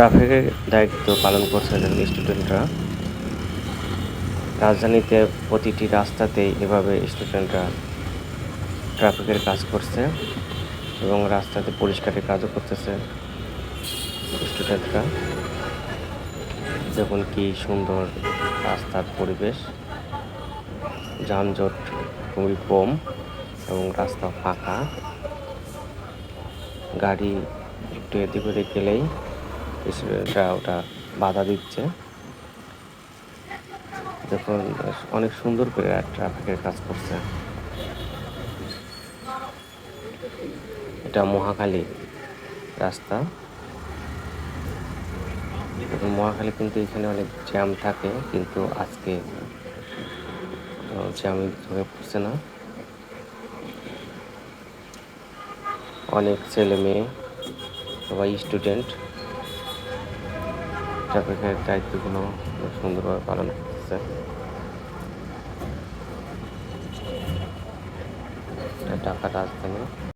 ট্রাফিকের দায়িত্ব পালন করছে স্টুডেন্টরা রাজধানীতে প্রতিটি রাস্তাতেই এভাবে স্টুডেন্টরা ট্রাফিকের কাজ করছে এবং রাস্তাতে পরিষ্কারের কাজও করতেছে স্টুডেন্টরা দেখুন কি সুন্দর রাস্তার পরিবেশ। যানজট খুবই কম এবং রাস্তা ফাঁকা। গাড়ি একটু এদিক ওদিক গেলেই ওটা বাধা দিচ্ছে। দেখুন অনেক সুন্দর করে ট্রাফিকের কাজ করছে। এটা মহাখালী রাস্তা। মহাখালী কিন্তু এখানে অনেক জ্যাম থাকে, কিন্তু আজকে জ্যাম হয়ে পড়ছে না। অনেক ছেলে মেয়ে, সবাই স্টুডেন্ট ট্রাফিকের দায়িত্বগুলো সুন্দরভাবে পালন করতেছে। ঢাকা রাজধানী